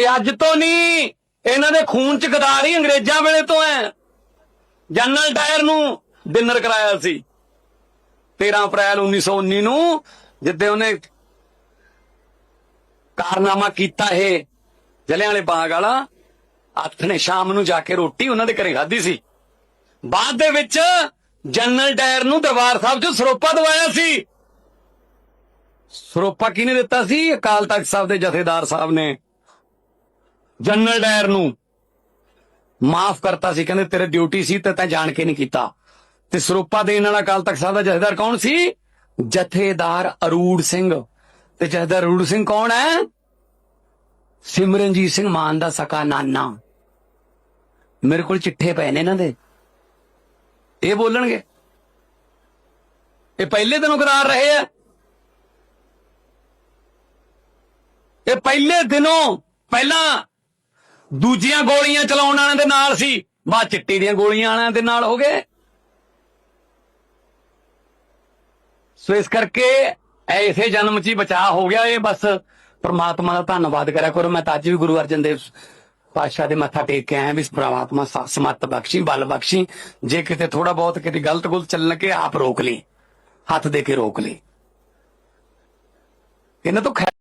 ਇਹ ਅੱਜ ਤੋਂ ਨਹੀਂ ਇਹਨਾਂ ਦੇ ਖੂਨ ਚ ਗਦਾਰ ਹੀ ਅੰਗਰੇਜ਼ਾਂ ਵੇਲੇ ਤੋਂ ਹੈ ਜਨਰਲ ਡਾਇਰ ਨੂੰ ਡਿਨਰ ਕਰਾਇਆ ਸੀ। 13 ਅਪ੍ਰੈਲ 1919 ਨੂੰ, ਜਿੱਦੇ ਉਹਨੇ ਕਾਰਨਾਮਾ ਕੀਤਾ ਇਹ ਜਲਿਆਂ ਵਾਲੇ ਬਾਗ ਵਾਲਾ ਹੱਥ ਨੇ ਸ਼ਾਮ ਨੂੰ ਜਾ ਕੇ ਰੋਟੀ ਉਹਨਾਂ ਦੇ ਘਰੇ ਖਾਧੀ ਸੀ। ਬਾਅਦ ਦੇ ਵਿੱਚ ਜਨਰਲ ਡਾਇਰ ਨੂੰ ਦਰਬਾਰ ਸਾਹਿਬ 'ਚ ਸਰੋਪਾ ਦਵਾਇਆ ਸੀ। ਸਰੋਪਾ ਕਿਹਨੇ ਦਿੱਤਾ ਸੀ? ਅਕਾਲ ਤਖਤ ਸਾਹਿਬ ਦੇ ਜਥੇਦਾਰ ਸਾਹਿਬ ਨੇ। ਜਨਰਲ ਡਾਇਰ ਨੂੰ ਮਾਫ ਕਰਤਾ ਸੀ, ਕਹਿੰਦੇ ਤੇਰੇ ਡਿਊਟੀ ਸੀ ਤੇ ਤੈਂ ਜਾਣ ਕੇ ਨਹੀਂ ਕੀਤਾ। ਤੇ ਸਰੋਪਾ ਦੇਣ ਵਾਲਾ ਅਕਾਲ ਤਖਤ ਸਾਹਿਬ ਦਾ ਜਥੇਦਾਰ ਕੌਣ ਸੀ? ਜਥੇਦਾਰ ਅਰੂੜ ਸਿੰਘ। ਤੇ ਜਥੇਦਾਰ ਅਰੂੜ ਸਿੰਘ ਕੌਣ ਹੈ? ਸਿਮਰਨਜੀਤ ਸਿੰਘ ਮਾਨ ਦਾ ਸਕਾ ਨਾਨਾ। ਮੇਰੇ ਕੋਲ ਚਿੱਠੇ ਪਏ ਨੇ ਇਹਨਾਂ ਦੇ। ਇਹ ਬੋਲਣਗੇ। ਇਹ ਪਹਿਲੇ ਦਿਨੋਂ ਕਰਾਰ ਰਹੇ ਆ। ਇਹ ਪਹਿਲੇ ਦਿਨੋਂ ਪਹਿਲਾਂ ਦੂਜੀਆਂ ਗੋਲੀਆਂ ਚਲਾਉਣ ਵਾਲਿਆਂ ਦੇ ਨਾਲ ਸੀ। ਬਾਅਦ ਚਿੱਟੀ ਦੀਆਂ ਗੋਲੀਆਂ ਵਾਲਿਆਂ ਦੇ ਨਾਲ ਹੋ ਗਏ। ਸੋ ਇਸ ਕਰਕੇ ਐਸੇ ਜਨਮ 'ਚ ਹੀ ਬਚਾਅ ਹੋ ਗਿਆ ਇਹ। ਬਸ ਪ੍ਰਮਾਤਮਾ ਦਾ ਧੰਨਵਾਦ ਕਰਿਆ ਕਰੋ। ਮੈਂ ਤਾਂ ਅੱਜ ਵੀ ਗੁਰੂ ਅਰਜਨ ਦੇਵ ਪਾਤਸ਼ਾਹ ਦੇ ਮੱਥਾ ਟੇਕ ਕੇ ਆਇਆ ਵੀ ਪ੍ਰਮਾਤਮਾ ਸ- ਸਮੱਤ ਬਖਸ਼ੀ, ਬਲ ਬਖਸ਼ੀ। ਜੇ ਕਿਤੇ ਥੋੜਾ ਬਹੁਤ ਕਿਤੇ ਗਲਤ ਗੁਲਤ ਚੱਲਣ ਲੱਗੇ, ਆਪ ਰੋਕ ਲਈ ਹੱਥ ਦੇ ਕੇ ਰੋਕ ਲਈ ਇਹਨਾਂ ਤੋਂ